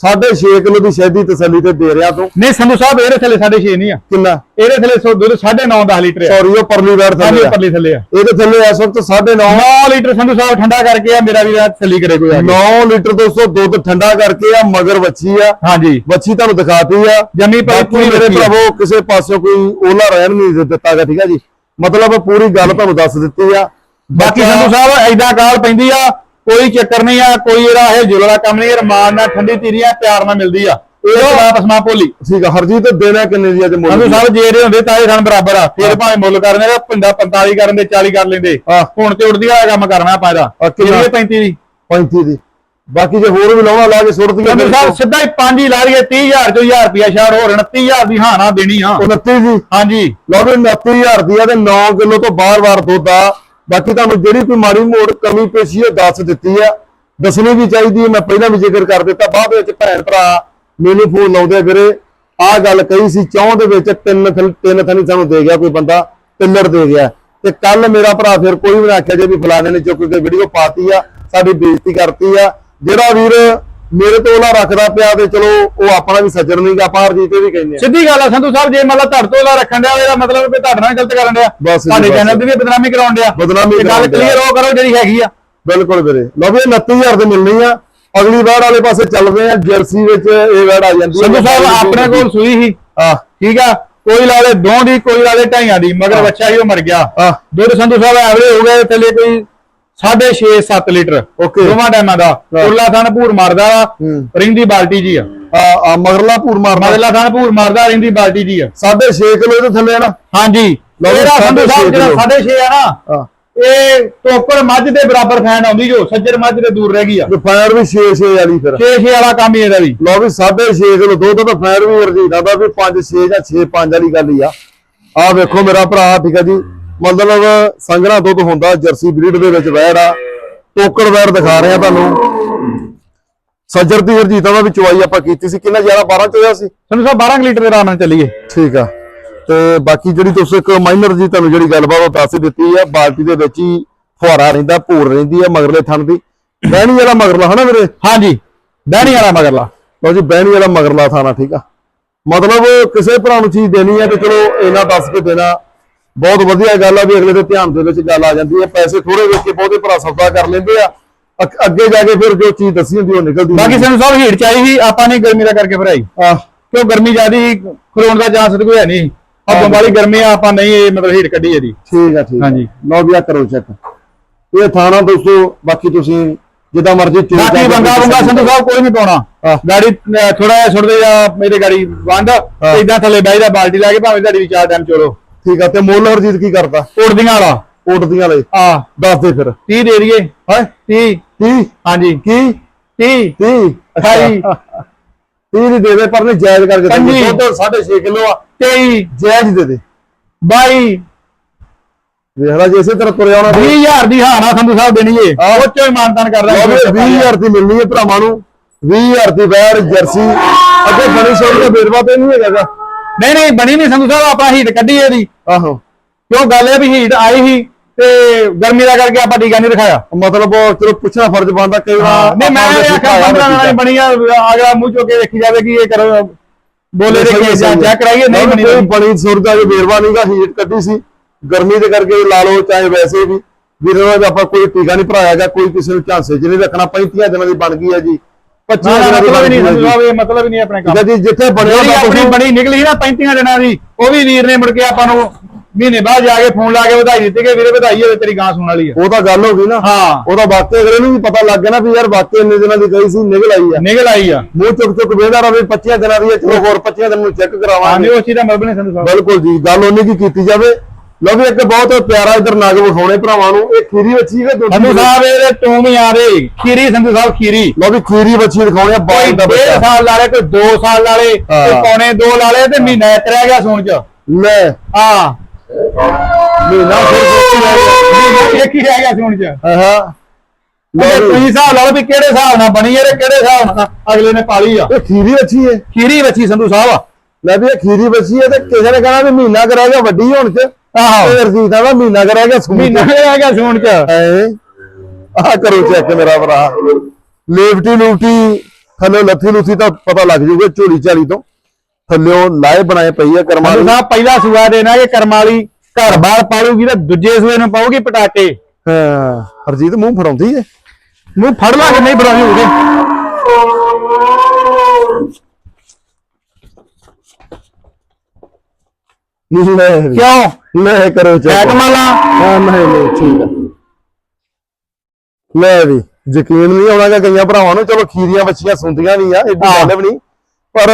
6.5 ਕਿਲੋ ਦੀ ਸ਼ੈਦੀ ਤਸੱਲੀ ਤੇ ਦੇ ਰਿਆ ਤੂੰ। ਨਹੀਂ ਸੰਧੂ ਸਾਹਿਬ ਇਹਦੇ ਥੱਲੇ 6.5 ਨਹੀਂ ਆ। ਕਿੰਨਾ? ਇਹਦੇ ਥੱਲੇ ਸੌ- ਦੁੱਧ 9.5 10 ਲੀਟਰ ਆ। ਸੌਰੀ ਉਹ ਪਰਲੀ ਵਾਰ ਥੱਲੇ ਆ। ਪਰਲੀ ਥੱਲੇ ਆ। ਇਹਦੇ ਥੱਲੇ ਇਸ ਵਕਤ 9.5 9 ਲੀਟਰ ਸੰਧੂ ਸਾਹਿਬ ਠੰਡਾ ਕਰਕੇ ਆ ਮੇਰਾ ਵੀਰ ਥੱਲੀ ਕਰੇ ਕੋਈ ਆ ਕੇ। 9 ਲੀਟਰ ਦੋਸਤੋ ਦੁੱਧ ਠੰਡਾ ਕਰਕੇ ਆ ਮਗਰ ਵੱਛੀ ਆ। ਹਾਂਜੀ। ਵੱਛੀ ਤੁਹਾਨੂੰ ਦਿਖਾਤੀ ਆ। ਜੰਮੀ ਪਈ ਬਾਕੀ ਪੂਰੀ ਮੇਰੇ। ਭਰਾਵੋ ਕਿਸੇ ਪਾਸਿਓਂ ਕੋਈ ਓਲਾ ਰਹਿਣ ਨਹੀਂ ਦਿੱਤਾ ਗਾ ਠੀਕ ਆ ਜੀ? ਮਤਲਬ ਪੂਰੀ ਗੱਲ ਤੁਹਾਨੂੰ ਦੱਸ ਦਿੱਤੀ ਆ। ਬਾਕੀ ਸੰਧੂ ਸਾਹਿਬ ਐਦਾਂ ਕਾਲ ਪੈਂਦੀ ਆ ਕੋਈ ਚੱਕਰ ਨਹੀਂ ਆ ਕੋਈ ਇਹਦਾ ਇਹ ਜੁਲੜਾ ਕੰਮ ਨਹੀਂ ਰਮਾਨ ਨਾਲ ਠੰਡੀ ਤੀਰੀਆਂ ਪਿਆਰ ਨਾਲ ਮਿਲਦੀ ਆ। ਇਹ ਸਲਾਹ ਪਸਮਾ ਭੋਲੀ। ਠੀਕ ਆ ਹਰਜੀਤ ਦੇਣਾ ਕਿੰਨੇ ਦੀ ਅੱਜ ਮੁੱਲ? ਸੰਧੂ ਸਾਹਿਬ ਜੇ ਇਹਦੇ ਹੁੰਦੇ ਤਾਂ ਇਹ ਸਾਨੂੰ ਬਰਾਬਰ ਆ। ਫਿਰ ਭਾਵੇਂ ਮੁੱਲ ਕਰਨੇ ਦਾ ਪਿੰਡਾ 45 ਕਰਨ ਦੇ 40 ਕਰ ਲੈਂਦੇ। ਹੁਣ ਤੇ ਉੜਦੀ ਵਾਲਾ ਕੰਮ ਕਰਨਾ ਆਪਾਂ ਇਹਦਾ। ਆ ਕਿੰਨਾ? ਕਿੰਨੇ 35 ਦੀ? 35 ਦੀ। ਬਾਕੀ ਜੇ ਹੋਰ ਵੀ ਲਾਉਣਾ ਲਾ ਕੇ ਸੁੱਟ ਦਈਏ ਸੰਧੂ ਸਾਹਿਬ ਸਿੱਧਾ ਹੀ 5 ਹੀ ਲਾ ਲਈਏ 30000 ਚੋਂ 1000 ਰੁਪਿਆ ਸ਼ਾਰ ਹੋਰ 29000 ਦੀ ਹਾਂ ਨਾ ਦੇਣੀ ਆ। 29 ਦੀ? ਹਾਂਜੀ। ਲਓ ਵੀ 29000 ਦੀ ਆ ਤੇ 9 ਕਿਲੋ ਤੋਂ ਬਾਰ-ਬਾਰ ਦੁੱਧ ਆ। ਬਾਕੀ ਤੁਹਾਨੂੰ ਜਿਹੜੀ ਕੋਈ ਮਾੜੀ ਮੋੜ ਕਮੀ ਪੇਸ਼ੀ ਹੈ, ਦੱਸ ਦਿੱਤੀ ਆ ਦੱਸਣੀ ਵੀ ਚਾਹੀਦੀ ਹੈ, ਮੈਂ ਪਹਿਲਾਂ ਵੀ ਜ਼ਿਕਰ ਕਰ ਦਿੱਤਾ। ਬਾਅਦ ਵਿੱਚ ਭੈਣ ਭਰਾ ਮੈਨੂੰ ਫੋਨ ਲਾਉਂਦੇ ਆ ਵੀਰੇ। ਆਹ ਗੱਲ ਕਹੀ ਸੀ ਚੌਂ ਦੇ ਵਿੱਚ ਤਿੰਨ ਤਿੰਨ ਥਣੀ ਸਾਨੂੰ ਦੇ ਗਿਆ ਕੋਈ ਬੰਦਾ, ਪਿੱਲਰ ਦੇ ਗਿਆ। ਤੇ ਕੱਲ ਮੇਰਾ ਭਰਾ ਫਿਰ ਕੋਈ ਵੀ ਨਾ ਆਖਿਆ ਜੇ ਵੀ ਫਲਾਣੇ ਨੇ ਚੁੱਕ ਕੇ ਵੀਡੀਓ ਪਾਤੀ ਆ, ਸਾਡੀ ਬੇਇੱਜ਼ਤੀ ਕਰਤੀ ਆ। ਜਿਹੜਾ ਵੀਰ ਮੇਰੇ ਤੋਂ ਉਹਲਾ ਰੱਖਦਾ ਪਿਆ ਤੇ ਚਲੋ ਉਹ ਆਪਣਾ ਵੀ ਸੱਜਣ ਨਹੀਂਗਾ ਆਪਾਂ ਹਰਜੀਤ ਵੀ ਕਹਿੰਦੇ ਆ। ਸਿੱਧੀ ਗੱਲ ਆ ਸੰਧੂ ਸਾਹਿਬ ਜੇ ਮਤਲਬ ਧੜ ਤੋਂ ਦਾ ਰੱਖਣ ਡਿਆ ਇਹਦਾ ਮਤਲਬ ਵੀ ਤੁਹਾਡੇ ਨਾਲ ਗਲਤ ਕਰਨ ਡਿਆ। ਬਸ ਜੀ, ਤੁਹਾਡੇ ਬਸ। ਚੈਨਲ ਦੀ ਵੀ ਬਦਨਾਮੀ ਕਰਾਉਣ ਡਿਆ। ਬਦਨਾਮੀ ਤੇ ਗੱਲ ਕਰਾਉਣ ਡਿਆ। ਕਲੀਅਰ ਉਹ ਕਰੋ ਜਿਹੜੀ ਹੈਗੀ ਆ। ਬਿਲਕੁਲ ਵੀਰੇ। ਲਓ ਵੀ ਇਹ 29000 ਦੇ ਮਿਲਣੀ ਆ। ਅਗਲੀ ਵਾਰ ਵਾਲੇ ਪਾਸੇ ਚੱਲਦੇ ਆ ਜਰਸੀ ਵਿੱਚ ਇਹ ਵੈੜ ਆ ਜਾਂਦੀ ਸੰਧੂ ਸਾਹਿਬ ਆਪਣੇ ਕੋਲ ਸੂਈ ਸੀ। ਆ ਠੀਕ ਆ? ਕੋਈ ਲਾ ਲੇ ਦੋ ਦੀ ਕੋਈ ਲਾ ਲੇ ਢਾਈਆਂ ਦੀ ਮਗਰ ਬੱਚਾ ਹੀ ਉਹ ਮਰ ਗਿਆ। ਦੁੱਧ ਸੰਧੂ ਸਾਹਿਬ ਐਵਰੇਜ ਹੋ ਗਏ ਥੱਲੇ ਕੋਈ 6.5 7 ਲੀਟਰ। Okay. ਦੋਵਾਂ ਟਾਈਮਾਂ ਦਾ। ਕੋਲਾ ਥਣ ਭੂਰ ਮਾਰਦਾ ਵਾ ਹੂੰ। ਰਿੰਦੀ ਬਾਲਟੀ ਜੀ ਆ। ਆ ਮਗਰਲਾ ਭੂਰ ਮਾਰਨਾ ਮਗਲਾ ਥਣ ਭੂਰ ਮਾਰਦਾ ਰਿੰਦੀ ਬਾਲਟੀ ਜੀ ਆ। 6.5 ਕਿਲੋ ਇਹਦੇ ਥੱਲੇ ਆ ਨਾ। ਹਾਂਜੀ। ਲਓ ਜੀ, ਇਹਦਾ ਸੰਧੂ ਸਾਹਿਬ ਸਾਢੇ ਛੇ ਜਿਹੜਾ ਕਿਲੋ। 6.5 ਆ ਨਾ ਆ ਇਹ ਟੋਕਰ ਮੱਝ ਦੇ ਬਰਾਬਰ ਫੈਨ ਆਉਂਦੀ ਜੋ ਸੱਜਰ ਮੱਝ ਦੇ ਦੂਰ ਰਹਿ ਗਈ ਆ। ਵੀ 6 6 ਵਾਲੀ ਫਿਰ। 6-6 ਵਾਲਾ ਕੰਮ ਹੀ ਇਹਦਾ ਵੀ। ਲਓ ਵੀ 6.5 ਕਿਲੋ ਦੁੱਧ ਤਾਂ ਫਾਇਰ ਵੀ ਵਰਜੀਦਾ ਦਾ ਵੀ 5 6 ਜਾਂ 6 5 ਵਾਲੀ ਗੱਲ ਹੀ ਆ। ਆ ਵੇਖੋ ਮੇਰਾ ਭਰਾ ਠੀਕ ਆ ਜੀ। ਮਤਲਬ ਸੰਗਣਾ ਦੁੱਧ ਹੁੰਦਾ ਜਰਸੀ ਬਰੀਡ ਦੇ ਵਿੱਚ ਵੈੜ ਆ ਟੋਕੜ ਵੈੜ ਦਿਖਾ ਰਹੇ ਆ ਤੁਹਾਨੂੰ। ਸੱਜਰ ਦੀ ਹਰਜੀਤਾਂ ਦਾ ਵੀ ਚੁਆਈ ਆਪਾਂ ਕੀਤੀ ਸੀ ਕਿੰਨਾ ਜ਼ਿਆਦਾ 12 ਚ ਹੋਇਆ ਸੀ? ਸੰਧੂ ਸਾਹਿਬ 12 ਕੁ ਲੀਟਰ ਦੇ ਆਰਾਮ ਨਾਲ ਚੱਲੀਏ। ਠੀਕ ਆ। ਤੇ ਬਾਕੀ ਜਿਹੜੀ ਤੁਸੀਂ ਇੱਕ ਮਾਈਨਰ ਜੀ ਤੁਹਾਨੂੰ ਜਿਹੜੀ ਗੱਲਬਾਤ ਉਹ ਦੱਸ ਦਿੱਤੀ ਆ ਬਾਲਟੀ ਦੇ ਵਿੱਚ ਹੀ ਫੁਹਾਰਾ ਰਹਿੰਦਾ ਭੂਰ ਰਹਿੰਦੀ ਆ ਮਗਰਲੇ ਥਣ ਦੀ। ਬਹਿਣੀ ਵਾਲਾ ਮਗਰਲਾ ਹਨਾ ਵੀਰੇ? ਹਾਂਜੀ ਬਹਿਣੀ ਵਾਲਾ ਮਗਰਲਾ। ਲਓ ਜੀ ਬਹਿਣੀ ਵਾਲਾ ਮਗਰਲਾ ਥਾਣਾ ਠੀਕ ਆ। ਮਤਲਬ ਕਿਸੇ ਭਰਾ ਨੂੰ ਚੀਜ਼ ਦੇਣੀ ਆ ਤੇ ਚਲੋ ਇਹਨਾਂ ਦੱਸ ਕੇ ਦੇਣਾ। ਬਹੁਤ ਵਧੀਆ ਗੱਲ ਆ ਵੀ ਅਗਲੇ ਦੇ ਧਿਆਨ ਦੇ ਵਿੱਚ ਗੱਲ ਆ ਜਾਂਦੀ ਹੈ ਪੈਸੇ ਥੋੜੇ ਵੇਚ ਕੇ ਬਹੁਤੇ ਭਰਾ ਸੌਦਾ ਕਰ ਲੈਂਦੇ ਆ। ਅੱਗ- ਜਾ ਕੇ ਫਿਰ ਜੋ ਚੀਜ਼ ਦੱਸੀ ਹੁੰਦੀ ਉਹ ਨਿਕਲਦੀ ਬਾਕੀ ਸੰਧੂ ਸਾਹਿਬ ਹੀਟ ਚਾਹੀ ਸੀ ਆਪਾਂ ਨੇ ਗਰਮੀ ਦਾ ਕਰਕੇ ਭਰਾਈ। ਆ ਕਿਉਂ ਗਰਮੀ ਜ਼ਿਆਦੀ ਖਲੋਣ ਦਾ ਚਾਂਸ ਕੋਈ ਹੈ ਨਹੀਂ। ਆਪਾਂ ਵਾਲੀ ਗਰਮੀ ਆ ਆਪਾਂ ਨਹੀਂ ਇਹ ਮਤਲਬ ਹੀਟ ਕੱਢੀ ਇਹਦੀ। ਠੀਕ ਆ ਠੀਕ ਆ। ਹਾਂਜੀ। ਲਓ ਵੀ ਆ ਕਰੋ ਚੈੱਕ। ਇਹ ਥਾਣਾ ਦੋਸਤੋ ਬਾਕੀ ਤੁਸੀਂ ਜਿੱਦਾਂ ਮਰਜ਼ੀ ਚੋਣ ਬਾਕੀ ਬੰਦਾ ਬੰਦਾ ਸੰਧੂ ਸਾਹਿਬ ਕੋਈ ਨਹੀਂ ਪਾਉਣਾ। ਗਾੜੀ ਥੋੜਾ ਜਿਹਾ ਛੁੱਟਦੇ ਜਾਂ ਮੇਰੇ ਗਾੜੀ ਵੰਡ ਤੇ ਇਦਾਂ ਥੱਲੇ ਬਹਿ ਜਾ ਬਾਲਟੀ ਲਾ ਕੇ ਭਾਵੇਂ ਤੁਹਾਡੀ ਵੀ ਚਾਰ ਟਾਈਮ ਚੋਲੋ ਠੀਕ ਆ ਤੇ ਮੁੱਲ ਹਰਜੀਤ ਕੀ ਕਰਦਾ? ਉੜਦੀਆਂ ਵਾਲਾ। ਉੱਡਦੀਆਂ ਵਾਲੇ। ਆ ਦੱਸ ਦੇ ਫਿਰ। 30 ਦੇ ਦਈਏ। ਹੈ? 30 30 ਹਾਂਜੀ। ਕੀ? 30 30 ਅਠਾਈ। 30 ਦੀ ਦੇ ਦੇ ਪਰ ਨੇ ਜਾਇਜ਼ ਕਰਕੇ ਦੇ ਦੁੱਧ 6.5 ਕਿਲੋ ਆ। 23 ਜਾਇਜ਼ ਦੇ ਦੇ। 22 ਵੇਖ ਲੈ ਜੇ ਇਸੇ ਤਰ੍ਹਾਂ ਤੁਰਿਆ ਹੋਣਾ 20000 ਦੀ ਹਾਂ ਨਾ ਸੰਧੂ ਸਾਹਿਬ ਦੇਣੀ ਏ। ਉਹ ਚੋਂ ਹੀ ਮਾਨਤਾਨ ਕਰਦਾ 20000 ਦੀ ਮਿਲਣੀ ਹੈ ਭਰਾਵਾਂ ਨੂੰ। 20000 ਦੀ ਵੈਰ ਜਰਸੀ। ਅੱਗੇ ਬਣੀ ਸੋਈ ਦਾ ਬੇਰਵਾ ਤੇ ਨਹੀਂ ਹੈਗਾ ਨਹੀਂ ਨਹੀਂ ਬਣੀ ਨਹੀਂ ਸੰਧੂ ਸਾਹਿਬ ਆਪਾਂ ਹੀਟ ਕੱਢੀ ਇਹਦੀ। ਆਹੋ। ਕਿਉਂ ਗੱਲ ਇਹ ਵੀ ਹੀਟ ਆਈ ਸੀ ਤੇ ਗਰਮੀ ਦਾ ਕਰਕੇ ਆਪਾਂ ਟੀਕਾ ਨਹੀਂ ਦਿਖਾਇਆ ਮਤਲਬ ਉਹ ਚਲੋ ਪੁੱਛਣਾ ਫਰਜ਼ ਬਣਦਾ ਕਈ ਵਾਰ ਨਹੀਂ ਮੈਂ ਇਹ ਆਖਿਆ ਬੰਦਾ ਨਾਲ ਬਣੀ ਆ ਅਗਲਾ ਮੂੰਹ ਚੁੱਕ ਕੇ ਦੇਖੀ ਜਾਵੇ ਕਿ ਇਹ ਕਰੋ। ਬੋਲੇ ਦੇ ਕੇ ਜਾਂ ਚੈੱਕ ਕਰਾਈਏ ਨਹੀਂ ਬਣੀ ਕੋਈ ਬਣੀ ਸੁਰਦਾ ਜੋ ਬੇਰਵਾ ਨਹੀਂਗਾ ਹੀਟ ਕੱਢੀ ਸੀ। ਗਰਮੀ ਦੇ ਕਰਕੇ ਲਾ ਲਓ ਚਾਹੇ ਵੈਸੇ ਵੀ। ਵੀਰਾਂ ਦਾ ਆਪਾਂ ਕੋਈ ਟੀਕਾ ਨਹੀਂ ਭਰਾਇਆਗਾ ਕੋਈ ਕਿਸੇ ਨੂੰ ਝਾਂਸੇ 'ਚ ਨਹੀਂ ਰੱਖਣਾ 35 ਦਿਨਾਂ ਦੀ ਬਣ ਗਈ ਹੈ ਜੀ। 25 ਨਾ, ਦਿਨਾਂ ਦੀ ਮਤਲਬ ਹੀ ਨਹੀਂ ਬਣ ਸੰਧੂ ਗਈ ਹੈ ਸਾਹਿਬ ਇਹ ਮਤਲਬ ਹੀ ਨਹੀਂ ਆਪਣੇ ਕੰਮ। ਜੀ ਜੀ ਜਿੱਥੇ ਬਣਿਆ ਜਿਹੜੀ ਹੁੰਦਾ ਆਪਣੀ ਪਸ਼ੂ- ਬਣੀ ਨਿਕਲੀ ਸੀ ਨਾ 35 ਦਿਨਾਂ ਦੀ ਉਹ ਵੀ ਵੀਰ ਨੇ ਮੁੜ ਕੇ ਆਪਾਂ ਨੂੰ ਮਹੀਨੇ ਬਾਅਦ ਜਾ ਕੇ ਫੋਨ ਲਾ ਕੇ ਵਧਾਈ ਦਿੱਤੀ ਕਿ ਵੀਰੇ ਵਧਾਈ ਹੋਵੇ ਤੇਰੀ ਗਾਂ ਸੁਣਨ ਵਾਲੀ ਉਹ ਤਾਂ ਗੱਲ ਹੋ ਗਈ ਨਾ। ਹਾਂ। ਅਗਲੇ ਨੂੰ ਵੀ ਪਤਾ ਲੱਗ ਗਿਆ ਨਾ ਵੀ ਯਾਰ ਇੰਨੇ ਦਿਨਾਂ ਦੀ ਗਈ ਸੀ ਨਿਕਲ ਆਈ ਆ। ਨਿਕਲ ਆਈ ਆ। ਮੂੰਹ ਚੁੱਕ ਚੁੱਕ ਵੇਦਾ ਰਵੇ 25 ਦਿਨਾਂ ਦੀ ਹੈ, ਚਲੋ ਹੋਰ 25 ਦਿਨ ਨੂੰ ਚੈੱਕ ਕਰਾਵਾਂਗੇ। ਨਹੀਂ ਉਸ ਚੀਜ਼ ਦਾ ਮਤਲਬ ਨਹੀਂ ਸੰਧੂ ਸਾਹਿਬ ਬਿਲਕੁਲ ਜੀ ਗੱਲ ਉਹਨੇ ਕੀ ਕੀਤੀ ਜਾਵੇ ਲਓ ਵੀ ਇੱਕ ਬਹੁਤ ਪਿਆਰਾ ਇਧਰ ਨਗ ਵਿਖਾਉਣੇ ਭਰਾਵਾਂ ਨੂੰ। ਇਹ ਖੀਰੀ ਵੱਛੀ ਹੈ ਸੰਧੂ ਦੁੱਧ ਸਾਹਿਬ ਇਹਦੇ ਟੂਮ ਆ ਦੇ। ਖੀਰੀ ਸੰਧੂ ਸਾਹਿਬ ਖੀਰੀ। ਲਓ ਵੀ ਖੀਰੀ ਵੱਛੀ ਦਿਖਾਉਣੇ ਆ ਬਾਈ ਦਾ ਬੱਚਾ। ਸਾਲ ਲਾਲੇ ਕੋਈ 2 ਸਾਲ ਹਾਂ। ਕੋਈ ਪੌਣੇ 2 ਲਾਲੇ ਤੇ ਮਹੀਨਾ ਇੱਕ ਰਹਿ ਗਿਆ ਸੂਣ ਚ। ਲੈ। ਹਾਂ। ਮਹੀਨਾ ਫਿਰ ਇੱਕ ਹੀ ਰਹਿ ਗਿਆ। ਸੂਣ ਚ। ਹਾਂ ਹਾਂ। ਤੇ ਲਓ ਵੀ। ਤੁਸੀਂ ਹਿਸਾਬ ਲਾ ਲਓ ਵੀ ਕਿਹੜੇ ਹਿਸਾਬ ਨਾਲ ਬਣੀ ਹੈ ਤੇ ਕਿਹੜੇ ਹਿਸਾਬ ਨਾਲ ਅਗਲੇ ਨੇ ਪਾਲੀ ਆ। ਇਹ ਖੀਰੀ ਵੱਛੀ ਹੈ ਖੀਰੀ ਬੱਚੀ ਸੰਧੂ ਸਾਹਿਬ ਲੈ ਵੀ ਇਹ ਖੀਰੀ ਵੱਛੀ ਹੈ ਤੇ ਕਿਸੇ ਨੇ ਕਹਣਾ ਵੀ ਮਹੀਨਾ ਕਰ ਗਿਆ ਵੱਡੀ ਹੋਣ ਚ। ਆਹੋ। ਤੇ ਰਜੀਤ ਦਾ ਮਹੀਨਾ ਕਰ ਰਹਿ ਗਿਆ ਸੁਣੀ ਮਹੀਨਾ ਰਹਿ ਗਿਆ ਸੂਣ ਚ। ਆ ਕਰੋ ਚੈੱਕ ਮੇਰਾ ਭਰਾ। ਲੇਵਟੀ ਲੂਟੀ ਥੱਲੇ ਲੱਥੀ ਲੁੱਥੀ ਤਾਂ ਪਤਾ ਲੱਗ ਜੂਗਾ ਝੋਲੀ ਝਾਲੀ ਤੋਂ। ਥੱਲਿਓ ਲਾਏ ਬਣਾਏ ਪਈ ਆ ਕਰਮਾਂ ਸੰਧੂ ਦੀ ਸਾਹਿਬ ਪਹਿਲਾ ਸੂਆ ਦੇਣਾ ਕਿ ਕਰਮ ਵਾਲੀ ਘਰ ਬਾਹਰ ਪਾਲੂਗੀ ਤੇ ਦੂਜੇ ਸੂਏ ਨੂੰ ਪਾਉਗੀ ਪਟਾਕੇ। ਹਾਂ ਹਰਜੀਤ ਮੂੰਹ ਫੜਾਉਂਦੀ ਏ। ਮੂੰਹ ਫੜ ਲਾ ਕੇ ਨਹੀਂ ਫੜਾਉਣੀ ਹੋਊਗੀ ਨਹੀਂ ਲੈ। ਕਿਉਂ? ਲੈ ਕਰੋ ਚੈੱਕ। ਕਮਾਲਾ ਹਾਂ ਨਹੀਂ ਨਹੀਂ ਠੀਕ ਆ। ਲੈ ਵੀ ਯਕੀਨ ਨਹੀਂ ਆਉਣਾਗਾ ਕਈਆਂ ਭਰਾਵਾਂ ਨੂੰ। ਚਲੋ ਖੀਰੀਆਂ ਬੱਚੀਆਂ ਸੁੰਦੀਆਂ ਵੀ ਆ ਏਡੀ ਹਾਂ। ਗੱਲ ਵੀ ਨਹੀਂ। ਪਰ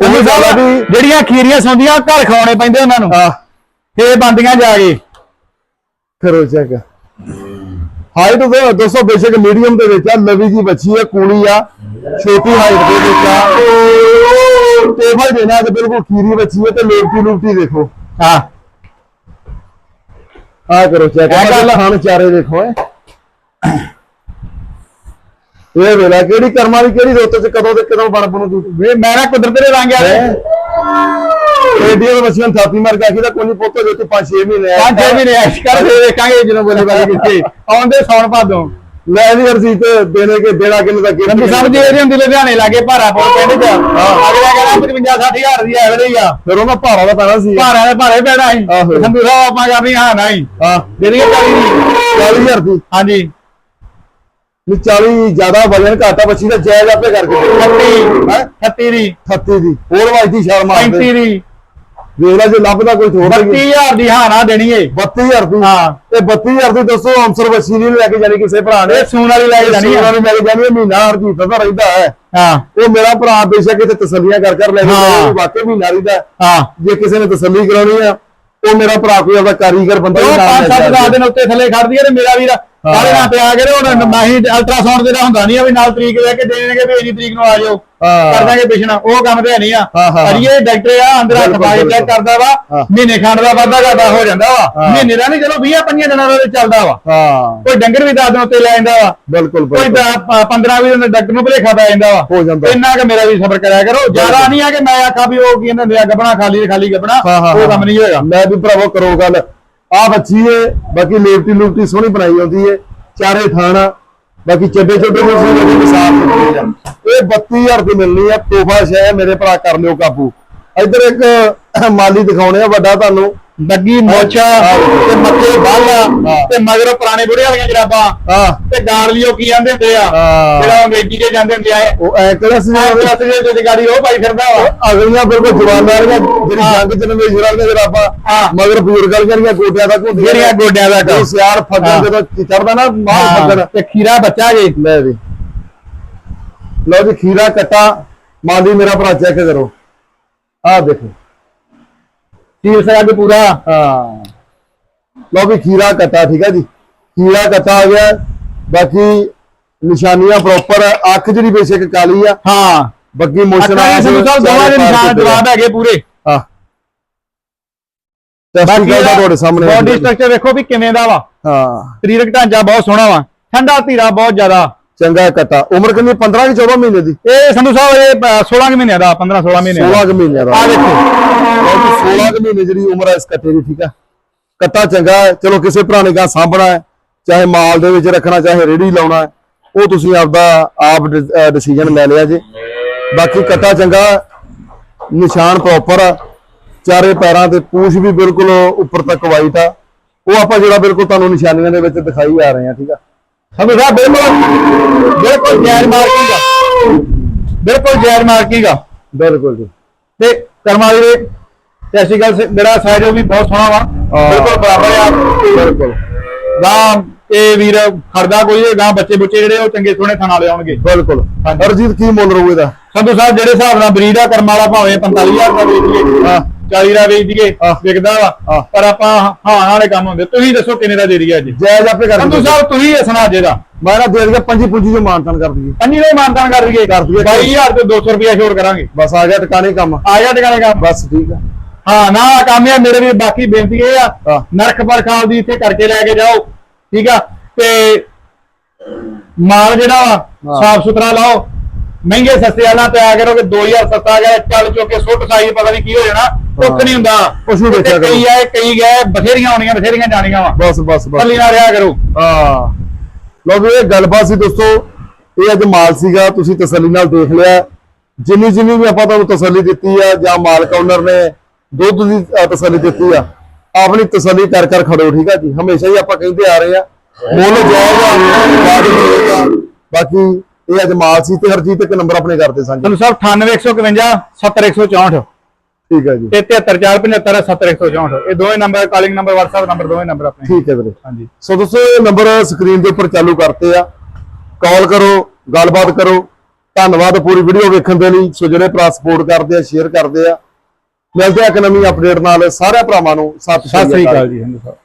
ਸੰਧੂ ਉਹ ਗੱਲ ਆ ਵੀ ਜਿਹੜੀਆਂ ਖੀਰੀਆਂ ਸੌਂਦੀਆਂ ਘਰ ਖਵਾਉਣੇ ਪੈਂਦੇ ਉਹਨਾਂ ਨੂੰ। ਆ ਫੇਰ ਬੰਦੀਆਂ ਜਾ ਕੇ। ਕਰੋ ਚੈੱਕ। ਹਾਈਟ ਦੇ ਦੋਸਤੋ ਬੇਸ਼ੱਕ ਮੀਡੀਅਮ ਦੇ ਵਿੱਚ ਆ ਲਵੀ ਜੀ ਬੱਚੀ ਆ ਕੂਲੀ ਆ ਛੋਟੀ ਹਾਈਟ ਦੇ ਵਿੱਚ ਆ। ਤੇ ਲੋਟੀ ਲੂਟੀ ਦੇਖੋ। ਹਾਂ। ਆ ਕਰੋ ਚੈੱਕ ਇਹ ਗੱਲ- ਖਾਣ ਚਾਰੇ ਦੇਖੋ ਏ ਇਹ ਵੇਲਾ ਕਿਹੜੀ ਕਰਮਾਂ ਦੀ ਕਿਹੜੀ ਰੁੱਤ ਚ ਕਦੋਂ ਤੇ ਕਦੋਂ ਬਣ ਬਣੂ ਤੂੰ? ਵੇ ਮੈਂ ਨਾ ਕੁਦਰਤ ਦੇ ਰੰਗ ਆ ਹੈਂ? ਏਡੀਆਂ ਤਾਂ ਬੱਚੀਆਂ ਨੂੰ ਥਾਪੀ ਮਾਰ ਕੇ ਆਖੀ ਤਾਂ ਕੋਈ ਪੁੱਤ ਜੋ ਤੇ 5-6 ਮਹੀਨੇ ਆ ਪੰਜ ਛੇ ਮਹੀਨੇ ਐਸ਼ ਕਰ ਫੇਰ ਵੇਖਾਂਗੇ ਜਦੋਂ ਬੋਲੀ ਬਾਲੀ ਕਿੱਥੇ। ਆਉਂਦੇ ਸੌਣ ਭਾਦੋਂ। ਲੈ ਵੀ ਅਰਜੀਤ ਦੇਣੇ ਕੇ ਦੇਣਾ ਕਿੰਨੇ ਦਾ ਗਿਫਟ ਰੰਬੀ ਸਾਹਿਬ ਜੀ ਇਹਦੇ ਹੁੰਦੀ ਲੁਧਿਆਣੇ ਲਾਗੇ ਭਾਰਾ ਪੁਰ ਪਿੰਡ ਚ ਅਗਲਾ ਕਹਿੰਦਾ 55 60000 ਦੀ ਐਵਰੇਜ ਹੀ ਆ। ਫਿਰ ਉਹਨਾਂ ਭਾਰਾ ਦਾ ਪੈਣਾ ਸੀ। ਭਾਰਾ ਦੇ ਭਾਰੇ ਪੈਣਾ ਸੀ। ਸੰਧੂ ਸਾਹਿਬ ਆਪਾਂ ਕਰਨੀ ਹਾਂ ਨਹੀਂ ਹਾਂ। ਜਿਹੜੀ ਕਾਲੀ ਦੀ 40000 ਦੀ। ਹਾਂਜੀ। ਨਹੀਂ 40 ਜ਼ਿਆਦਾ ਵਜਨ ਘਾਟਾ ਬੱਚੀ ਦਾ ਜਾਇਜ਼ ਆਪੇ ਕਰਕੇ ਦੇ। 38 ਹੈਂ? 38 ਦੀ। 38 ਦੀ। ਹੋਰ ਵਾਜਦੀ ਸ਼ਰਮ ਆ 35 ਦੀ। ਵੇਖ ਲੈ ਜੇ ਲੱਭਦਾ ਕੋਈ ਥੋੜਾ 32000 ਦੀ ਹਾਂ ਨਾ ਦੇਣੀ ਏ। 32000 ਦੀ? ਹਾਂ। ਤੇ 32000 ਦੀ ਦੱਸੋ ਅੰਸਰ ਬੱਚੀ ਨਹੀਂ ਲੈ ਕੇ ਜਾਣੀ ਕਿਸੇ ਭਰਾ ਨੇ। ਸੂਣ ਵਾਲੀ ਲੈ ਕੇ ਜਾਣੀ ਉਹਨਾਂ ਆ। ਨੇ ਲੈ ਕੇ ਜਾਣੀ ਮਹੀਨਾ ਹਰਜੀਤ ਦਾ ਰਹਿੰਦਾ ਹੈ। ਹਾਂ। ਉਹ ਮੇਰਾ ਭਰਾ ਬੇਸ਼ੱਕ ਇੱਥੇ ਤਸੱਲੀਆਂ ਕਰ ਕਰ ਲੈ ਕੇ ਵਾਕਈ ਮਹੀਨਾ ਰਹਿੰਦਾ ਹਾਂ। ਜੇ ਕਿਸੇ ਨੇ ਤਸੱਲੀ ਕਰਾਉਣੀ ਆ ਉਹ ਮੇਰਾ ਭਰਾ ਕੋਈ ਆਪਦਾ ਕਾਰੀਗਰ ਬੰਦਾ ਉਹ ਵੀ ਨਾਲ ਪੰਜ ਲੈ ਸੱਤ ਜਾਏ। ਦਸ ਦਿਨ ਉੱਤੇ ਥੱਲੇ ਖੜਦੀ ਹੈ ਤੇ ਮੇਰਾ ਵੀਰ ਸਾਰੇ ਨਾਲ ਪਿਆ ਕੇ ਤੇ ਹੁਣ ਮਾਹੀ ਅਲਟਰਾਸਾਊਂਡ ਜਿਹੜਾ ਹੁੰਦਾ ਨਹੀਂ ਆ ਵੀ ਨਾਲ ਤਰੀਕ ਦੇ ਕੇ ਦੇਣਗੇ ਵੀ ਇੰਨੀ ਤਰੀਕ ਨੂੰ ਆ ਜਾਓ। ਕਰ ਦਾਂਗੇ ਪਿਛਣਾ ਉਹ ਕੰਮ ਤੇ ਨਹੀਂ ਆ। ਇਹ ਡਾਕਟਰ ਆ ਅੰਦਰ ਹੱਥ ਪਾ ਕੇ ਚੈੱਕ। ਕਰਦਾ ਵਾ। ਮਹੀਨੇ ਖੰਡ ਦਾ ਵਾਧਾ ਘਾਟਾ ਹੋ ਜਾਂਦਾ ਵਾ। ਮਹੀਨੇ ਦਾ ਨਹੀਂ ਚਲੋ 20 25 ਦਿਨਾਂ ਦਾ ਚੱਲਦਾ ਵਾ। ਹਾਂ। ਕੋਈ ਡੰਗਰ ਵੀ ਦਸ ਦਿਨ ਉੱਤੇ ਲੈ ਜਾਂਦਾ ਵਾ। ਬਿਲਕੁਲ ਕੋਈ ਬਿਲਕੁਲ 15 20 ਦਿਨ ਡਾਕਟਰ ਨੂੰ ਭਲੇਖਾ ਪੈ ਜਾਂਦਾ ਵਾ। ਹੋ ਜਾਂਦਾ। ਇੰਨਾ ਕਿ ਮੇਰਾ ਵੀ ਸਬਰ ਕਰਿਆ ਕਰੋ। ਜ਼ਿਆਦਾ ਨਹੀਂ ਆ ਕਿ ਮੈਂ ਆਖਾਂ ਵੀ ਉਹ ਕੀ ਕਹਿੰਦੇ ਹੁੰਦੇ ਆ ਗੱਬਣਾ ਖਾਲੀ ਖਾਲੀ ਗੱਬਣਾ ਉਹ ਕੰਮ ਨਹੀਂ ਹੋਏਗਾ। ਮੈਂ ਵੀ ਭਰਾਵੋ ਕਰੋ ਗੱਲ। ਆ ਬੱਚੀ ਏ, ਬਾਕੀ ਲੇਵਟੀ ਲੂਪਟੀ ਸੋਹਣੀ ਬਣਾਈ ਹੁੰਦੀ ਏ, ਚਾਰੇ ਥਾਣਾ ਬਾਕੀ ਚੱਡੇ ਚੱਡੇ ਨੂੰ ਸੀ ਜਿਹੜੀ ਮਿਸਾਲ ਦਿੱਤੀ ਇਹ 32000 ਦੀ ਮਿਲਣੀ ਆ, ਤੋਹਫਾ ਸ਼ੈ ਮੇਰੇ ਭਰਾ ਕਰ ਲਿਓ ਕਾਬੂ। ਇੱਧਰ ਇੱਕ ਮਾਲੀ ਦਿਖਾਉਣੇ ਆ, ਵੱਡਾ ਤੁਹਾਨੂੰ। ਲੱਗੀ ਮੋਚਾ ਤੇ ਮੱਥੇ ਬਾਲਾ ਤੇ ਮਗਰੋਂ ਪੁਰਾਣੇ ਬੁੜੇ ਵਾਲੀਆਂ ਜਰਾਬਾਂ ਤੇ ਗਾਰਲੀਓ ਕੀ ਜਾਂਦੇ ਹੁੰਦੇ ਆ। ਜਿਹੜਾ ਅੰਗਰੇਜ਼ੀ ਦੇ ਜਾਂਦੇ ਹੁੰਦੇ ਆ ਉਹ ਐ ਕਿਹੜਾ ਸੀ ਆਹ ਅਸਲੀ ਦੇ ਜਗਾੜੀ ਉਹ ਪਾਈ ਫਿਰਦਾ ਵਾ? ਅਗਲੀਆਂ ਬਿਲਕੁਲ ਜਵਾਨਾਂ ਵਾਲੀਆਂ ਜਿਹੜੀ ਜੰਗ ਚ ਨਵੇਂ ਸ਼ੁਰਾਂ ਦੀਆਂ ਜਰਾਬਾਂ। ਮਗਰ ਬਜ਼ੁਰਗ ਵਾਲੀਆਂ ਗੋਡਿਆਂ ਤੱਕ ਹੁੰਦੀਆਂ ਜਿਹੜੀਆਂ ਗੋਡਿਆਂ ਤੱਕ। ਉਹ ਸਿਆਰ। ਫੱਗਣ ਜਦੋਂ ਚੜਦਾ ਨਾ ਮਾਲ ਫੱਗਣ। ਤੇ ਖੀਰਾ ਬੱਚਾ ਜੇ। ਲੈ ਵੀ। ਲਓ ਜੀ ਖੀਰਾ ਕੱਟਾ। ਮਾਲੀ ਮੇਰਾ ਭਰਾ ਚੈੱਕ ਕਰੋ। ਆਹ ਦੇਖੋ। ਸੀਲ ਸਗਾ ਪੂਰਾ। ਹਾਂ। ਲਓ ਵੀ ਖੀਰਾ ਕੱਟਾ ਠੀਕ ਹੈ ਜੀ? ਖੀਰਾ ਕੱਟਾ ਆ ਗਿਆ। ਬਾਕੀ ਨਿਸ਼ਾਨੀਆਂ ਪ੍ਰੋਪਰ ਅੱਖ ਜਿਹੜੀ ਬੇਸ਼ੱਕ ਕਾਲੀ ਆ। ਹਾਂ। ਬੱਗੀ ਮੋਸ਼ਨ ਦੇ ਸੰਧੂ ਸਾਹਿਬ ਦੋਵਾਂ ਦੇ ਨਿਸ਼ਾਨ ਜਵਾਬ ਹੈਗੇ ਪੂਰੇ। ਹਾਂ। ਬਾਕੀ ਦਾ ਤੁਹਾਡੇ ਸਾਹਮਣੇ ਬਾਡੀ ਸਟਰਕਚਰ ਵੇਖੋ ਵੀ ਕਿਵੇਂ ਦਾ ਵਾ। ਹਾਂ। ਸਰੀਰਕ ਢਾਂਚਾ ਬਹੁਤ ਸੋਹਣਾ ਵਾ। ਠੰਡਾ ਧੀਰਾ ਬਹੁਤ ਜ਼ਿਆਦਾ। ਚੰਗਾ ਕੱਟਾ ਉਮਰ ਕਿੰਨੀ? 15 ਕਿ 14 ਮਹੀਨੇ ਦੀ? ਇਹ ਸੰਧੂ ਸਾਹਿਬ ਇਹ ਅ, 16 ਕੁ ਮਹੀਨਿਆਂ ਦਾ 15 16 ਮਹੀਨਿਆਂ 16 ਦਾ ਕੁ ਮਹੀਨਿਆਂ ਦਾ। ਆ ਦੇਖੋ। ਲਓ ਜੀ 16 ਕੁ ਮਹੀਨੇ ਜਿਹੜੀ ਉਮਰ ਹੈ ਇਸ ਕੱਟੇ ਦੀ ਠੀਕ ਆ? ਕੱਟਾ ਚੰਗਾ ਹੈ। ਚਲੋ ਕਿਸੇ ਭਰਾ ਨੇ ਸਾਂਭਣਾ ਹੈ ਚਾਹੇ ਮਾਲ ਦੇ ਵਿੱਚ ਰੱਖਣਾ ਚਾਹੇ ਰੇੜੀ ਲਾਉਣਾ ਹੈ ਉਹ ਤੁਸੀਂ ਆਪਦਾ ਆਪ ਡਿਸੀਜਨ ਲੈ ਲਿਆ ਜੇ। ਬਾਕੀ ਕੱਟਾ ਚੰਗਾ ਹੈ, ਨਿਸ਼ਾਨ ਪ੍ਰੋਪਰ ਆ। ਚਾਰੇ ਪੈਰਾਂ ਤੇ ਪੂਛ ਵੀ ਬਿਲਕੁਲ ਉੱਪਰ ਤੱਕ ਵਾਈਟ ਆ। ਉਹ ਆਪਾਂ ਜਿਹੜਾ ਬਿਲਕੁਲ ਤੁਹਾਨੂੰ ਨਿਸ਼ਾਨੀਆਂ ਦੇ ਵਿੱਚ ਦਿਖਾਈ ਆ ਰਹੇ ਆ ਠੀਕ ਆ? ਸਾਹਿਬ ਬਿਲਕੁਲ ਬਿਲਕੁਲ ਜੈਰ ਮਾਰਕਿੰਗ ਆ ਬਿਲਕੁਲ ਜੈਰ ਮਾਰਕਿੰਗ ਆ ਬਿਲਕੁਲ ਜੀ। ਤੇ ਕਰਮਾ ਦੇ ਟੈਸਟੀਕਲ ਜਿਹੜਾ ਸਾਈਜ਼ ਉਹ ਵੀ ਬਹੁਤ ਸੋਹਣਾ ਵਾ। ਬਿਲਕੁਲ ਬਰਾਬਰ ਆ। ਬਿਲਕੁਲ। ਗਾਂ ਇਹ ਵੀਰ ਖੜਦਾ ਕੋਈ ਇਹ ਗਾਂ ਬੱਚੇ ਬੁੱਚੇ ਜਿਹੜੇ ਉਹ ਚੰਗੇ ਸੋਹਣੇ ਥਾਂ ਵਾਲੇ ਆਉਣਗੇ। ਬਿਲਕੁਲ। ਹਾਂਜੀ। ਅਰਜੀਤ ਕੀ ਮੁੱਲ ਰਹੂ ਇਹਦਾ ਸੰਧੂ ਸਾਹਿਬ ਜਿਹੜੇ ਹਿਸਾਬ ਨਾਲ ਬਰੀਡ ਆ ਕਰਮ ਵਾਲਾ ਭਾਵੇਂ 45000 ਦਾ ਵੇਚ ਹਾਂ। 40 ਦਾ ਵੇਚ ਦਈਏ। ਵਿਕਦਾ ਵਾ। ਪਰ ਆਪਾਂ ਹਾਂ ਵਾਲੇ ਕੰਮ ਹੁੰਦੇ। ਤੁਸੀਂ ਦੱਸੋ ਕਿੰਨੇ ਦਾ ਦੇ ਦਈਏ ਅੱਜ? ਜਾਇਜ਼ ਆਪੇ ਕਰ ਸੰਧੂ। ਸਾਹਿਬ ਤੁਸੀਂ ਦੱਸਣਾ ਅੱਜ ਇਹਦਾ। ਮੈਂ ਨਾ ਦੇ ਦਿਆ ਪੰਜੀ ਪੁੰਜੀ ਜੋ ਮਾਨਤਨ ਕਰ ਦਈਏ। ਪੰਜੀ ਦਾ ਮਾਨਤਾਨ ਕਰ ਦਈਏ। ਕਰ ਦਈਏ। 22000 ਤੇ 200 ਰੁਪਇਆ ਛੋੜ ਕਰਾਂਗੇ। ਬਸ ਆ ਗਿਆ ਟਿਕਾਣੇ ਕੰਮ। ਆ ਜਾ ਟਿਕਾਣੇ ਕੰਮ। ਬਸ ਠੀਕ ਆ। ਹਾਂ ਨਾ ਕੰਮ ਹੈ ਮੇਰੇ ਵੀ ਬਾਕੀ ਬੇਨਤੀ ਇਹ ਆ ਹਾਂ। ਨਰਖ ਪਰਖਾਲ ਦੀ ਇੱਥੇ ਕਰਕੇ ਲੈ ਕੇ ਜਾਓ। ਠੀਕ ਆ? ਤੇ ਮਾਲ ਜਿਹੜਾ ਵਾ। ਸਾਫ਼ ਸੁਥਰਾ ਲਾਓ। ਮਹਿੰਗੇ ਸਸਤੇ ਵਾਲਾ ਆ ਕਰੋ ਕਿ 2000 ਸਸਤਾ ਆ ਗਿਆ। ਚੱਲ ਚੁੱਕ ਕੇ ਸੁੱਟ ਸਾਈ ਪਤਾ ਨਹੀਂ ਕੀ ਹੋ ਜਾਣਾ। ਕੁੱਖ ਨਹੀਂ ਹੁੰਦਾ। ਨੀ ਵੇਖਿਆ ਤੇ ਕਈ ਆਏ ਕਈ ਗਏ ਬਥੇਰੀਆਂ ਆਉਣੀਆਂ ਬਥੇਰੀਆਂ ਜਾਣੀਆਂ ਵਾ। ਬਸ ਬਸ ਬਸ। ਕੱਲੀ ਨਾ ਰਿਹਾ ਕਰੋ। ਹਾਂ। ਲੋ ਵੀ ਇਹ ਗੱਲਬਾਤ ਸੀ ਦੋਸਤੋ ਇਹ ਅੱਜ ਮਾਲ ਸੀਗਾ ਤੁਸੀਂ ਤਸੱਲੀ ਨਾਲ ਦੇਖ ਲਿਆ। ਜਿੰਨੀ ਜਿੰਨੀ ਵੀ ਆਪਾਂ ਤੁਹਾਨੂੰ ਤਸੱਲੀ ਦਿੱਤੀ ਆ ਜਾਂ ਮਾਲਕ ਓਨਰ ਨੇ ਦੁੱਧ ਦੀ ਤਸੱਲੀ ਦਿੱਤੀ ਆ ਆਪਣੀ ਤਸੱਲੀ ਕਰ ਕਰ ਖੜੋ ਠੀਕ ਆ ਜੀ? ਹਮੇਸ਼ਾ ਹੀ ਆਪਾਂ ਕਹਿੰਦੇ ਆ ਰਹੇ ਆ ਮੁੱਲ ਹੋਏਗਾ ਬਾਕੀ ਇਹ ਅੱਜ ਮਾਲ ਸੀ ਤੇ ਹਰਜੀਤ ਇੱਕ ਨੰਬਰ ਆਪਣੇ ਕਰਦੇ ਸਾਂਝੇ। ਤੁਹਾਨੂੰ ਸਭ 98151 70164 ਠੀਕ ਹੈ ਜੀ। ਤੇ 73475 70164 ਇਹ ਦੋਵੇਂ number calling number WhatsApp number ਦੋਵੇਂ ਨੰਬਰ ਆਪਣੇ। ਠੀਕ ਹੈ ਵੀਰੇ। ਹਾਂਜੀ। ਸੋ ਦੋਸਤੋ ਇਹ ਨੰਬਰ ਸਕਰੀਨ ਦੇ ਉੱਪਰ ਚਾਲੂ ਕਰਤੇ ਆ। ਕਾਲ ਕਰੋ ਗੱਲਬਾਤ ਕਰੋ। ਧੰਨਵਾਦ ਪੂਰੀ ਵੀਡੀਓ ਵੇਖਣ ਦੇ ਲਈ। ਸੋ ਜਿਹੜੇ ਭਰਾ ਸਪੋਰਟ ਕਰਦੇ ਆ ਸ਼ੇਅਰ ਕਰਦੇ ਆ। ਮਿਲਦੇ ਆ ਇੱਕ ਨਵੀਂ ਅਪਡੇਟ ਨਾਲ। ਸਾਰੇ ਭਰਾਵਾਂ ਨੂੰ ਸਤਿ ਸਤਿ ਸ੍ਰੀ ਅਕਾਲ ਜੀ ਹਿੰਦੂ ਸਾਹਿਬ